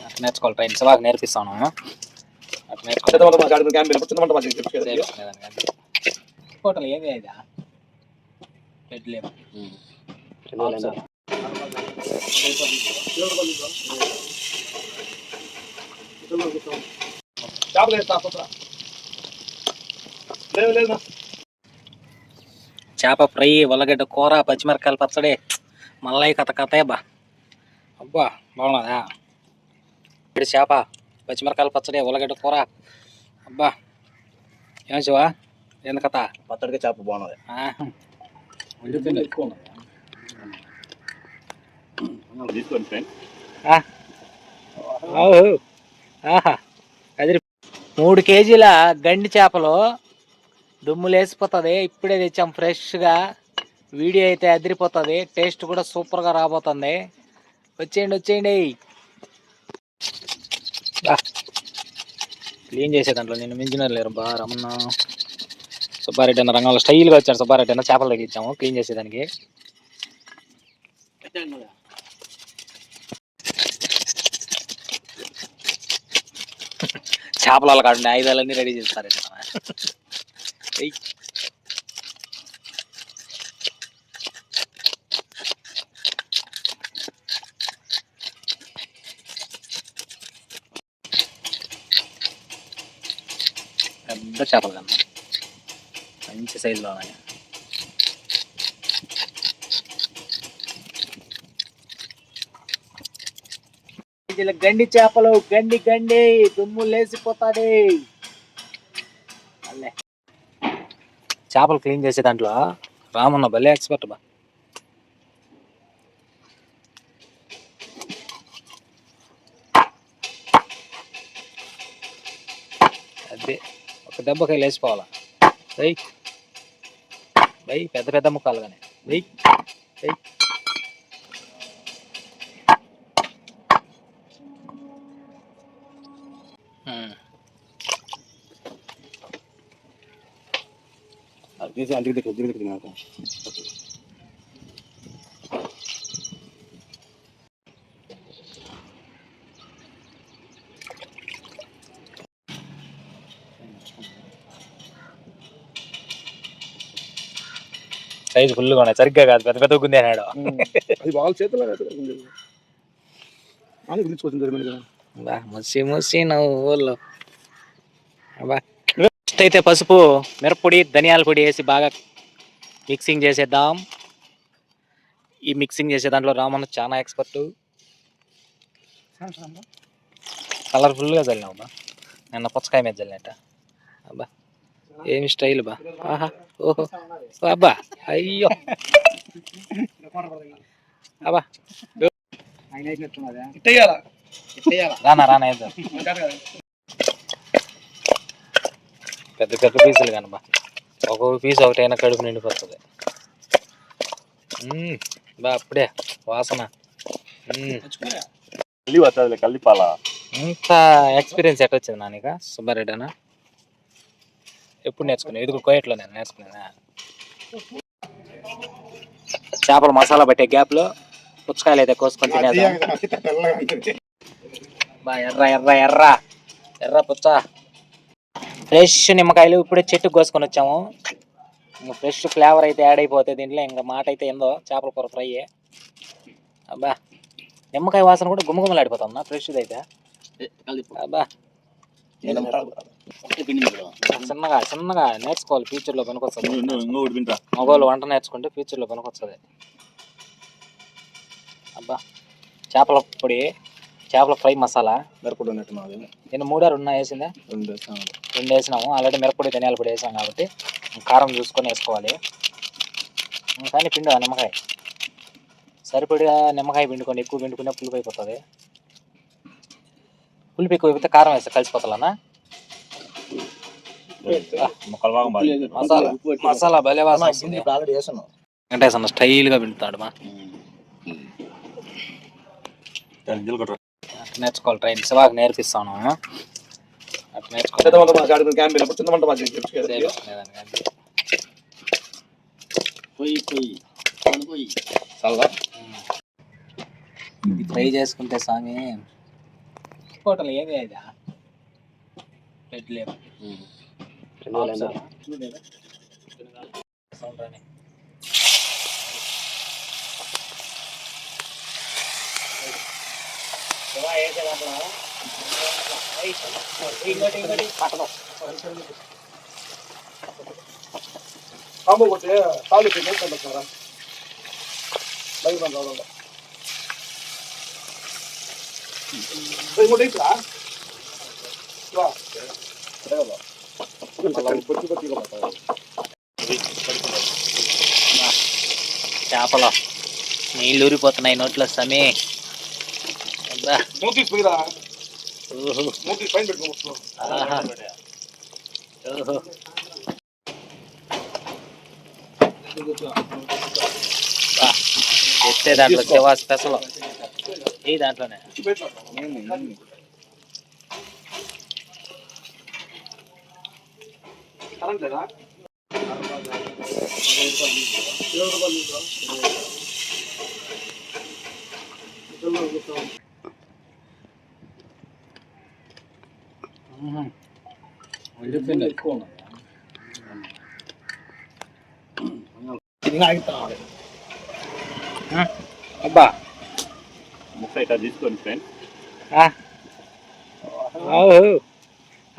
అట్లా నేర్చుకోవాలి ట్రైన్ శివాకి నేర్పిస్తాను అట్లా నేర్చుకోవాలి హోటల్ ఏది అదా పెట్టలేము చేప ఫ్రై ఉల్లగడ్డ కూర పచ్చిమిరకాయల పచ్చడి. మల్లయ్య కథ కథే బా. అబ్బా బాగున్నదా? ఇప్పుడు చేప పచ్చిమిరకాయల పచ్చడి ఉల్లగడ్డ కూర అబ్బా ఏం శివా ఏంది కథ పచ్చడిగా చేప బాగున్నది అది మూడు కేజీల గండి చేపలు దుమ్ము లేసిపోతుంది ఇప్పుడే తెచ్చాం ఫ్రెష్గా వీడియో అయితే అదిరిపోతుంది టేస్ట్ కూడా సూపర్గా రాబోతుంది వచ్చేయండి వచ్చేయండి బా. క్లీన్ చేసే దాంట్లో నేను మించినారు లేరు. బా రమణ. సుబ్బారెడ్డి అన్న రంగంలో స్టైల్గా వచ్చాడు సుబ్బారెడ్డి అన్న. చేపలు తగ్గించాము క్లీన్ చేసేదానికి చేపల కాడండి ఆయుధాలన్నీ రెడీ చేస్తారు. పెద్ద చేపలు కన్నా. మంచి సైజులో ఉన్నాయి. గండి చేపలు గండి గండి దుమ్ము అల్లే. చేపలు క్లీన్ చేసే దాంట్లో రామన్న భలే ఎక్స్పర్ట్ బా. ఒక దెబ్బకి లేచిపోవాలా వెయ్యి వెయ్ పెద్ద పెద్ద ముక్కలు కానీ వెయ్యి వెయ్యి అది తీసి అంటికి దగ్గర దగ్గర సైజు ఫుల్గా ఉన్నాయి. సరిగ్గా కాదు. పెద్ద పెద్ద గుంది అన్నాడు. అది వాళ్ళ చేతిలో అని పిలుచుకొచ్చింది జరిగింది కదా. బా ముసి ముసి నవ్వులు అబ్బా నెక్స్ట్ అయితే పసుపు మిరప్పొడి ధనియాల పొడి వేసి బాగా మిక్సింగ్ చేసేద్దాం. ఈ మిక్సింగ్ చేసే దాంట్లో రామన్న చాలా ఎక్స్పర్ట్ కలర్ఫుల్గా చల్లినావు బా. నిన్న పుచ్చకాయ మీద చల్లినట్ట అబ్బా ఏమి స్టైల్ బా? ఆహా ఓహో. అబ్బా అయ్యో. అబ్బా. రానా పెద్ద పెద్ద పీసులు కనబా ఒక్కొక్క పీస్ ఒకటైనా కడుపు నిండిపోతుంది. బా అప్పుడే. వాసన. కల్లిపాల. ఇంత ఎక్స్పీరియన్స్ ఎట్ట వచ్చింది నానిక? సుబ్బారెడ్డి అన్న ఎప్పుడు నేర్చుకున్నావు ఇది కోయట్లో నేను నేర్చుకున్నా చేపలు మసాలా పట్టే గ్యాప్లో పుచ్చకాయలు అయితే కోసుకొని తినేద్దాం. బా ఎర్ర ఎర్ర ఎర్ర. ఎర్ర పుచ్చ. ఫ్రెష్ నిమ్మకాయలు ఇప్పుడే చెట్టుకు కోసుకొని వచ్చాము. ఇంకా ఫ్రెష్ ఫ్లేవర్ అయితే యాడ్ అయిపోతుంది దీంట్లో ఇంకా మాట అయితే ఏందో చేపల కూర ఫ్రై అబ్బా నిమ్మకాయ వాసన కూడా గుమ్మగుమ్మలాడిపోతుంది ఫ్రెష్ అయితే. అబ్బా. చిన్నగా చిన్నగా నేర్చుకోవాలి ఫ్యూచర్లో పనికొస్తుంది. మగవాళ్ళు వంట నేర్చుకుంటే ఫ్యూచర్లో పనికొస్తుంది. అబ్బా చేపల పొడి చేపల ఫ్రై మసాలా. మిరపడు ఉన్నట్టు నాది నేను మూడా రెండు వేసిందా? రెండు. రెండు వేసినాము. ఆల్రెడీ మిరప్పొడి ధనియాల పొడి వేసాం కాబట్టి కారం చూసుకొని వేసుకోవాలి. కానీ పిండు నిమ్మకాయ? సరిపడిగా నిమ్మకాయ పిండుకొని ఎక్కువ పిండుకునే పులుపు అయిపోతుంది. పులుపు ఎక్కువ అయిపోతే కారం వేస్తే కలిసిపోతాలన్నా ముక్కలు బాగా మసాలా. మసాలా భలే వాసన వస్తుంది. ఆల్రెడీ వేసాను వెంకటేశ్వర స్టైల్గా పిండుతాడు మా. నేర్చుకోవాలి ట్రైన్. శివాకి నేర్పిస్తాను. అట్లా నేర్చుకోవాలి. ఫ్రై చేసుకుంటే స్వామి. హోటల్ ఏది అది? రెడ్ కాంబో కొట్టి తాలూకు నేర్చుకుంటారా బయట బంద్ అవ్వాలి ఇంకోటి ఇట్లా పొట్టి పొట్టిగా పడతాయి చేపలు నీళ్ళు ఊరిపోతున్నాయి నోట్లో సమీ ఓహో. ఎత్తే దాంట్లో శివ స్పెషల్. ఏ దాంట్లోనే. కరెంట్ లేదా అబ్బా ముక్క ఇట్లా తీసుకోండి ఫ్రెండ్ ఆ. ఓహో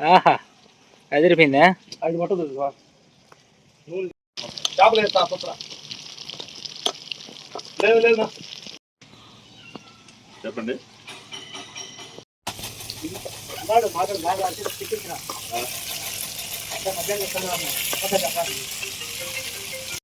ఆహా అదిరిపోయిందా ఐదు పట్టదు చేపలు వేస్తా పుత్ర లేదు లేదు చెప్పండి. మాట్లాడు మాట్లాడు చికెన్ మధ్యాహ్నం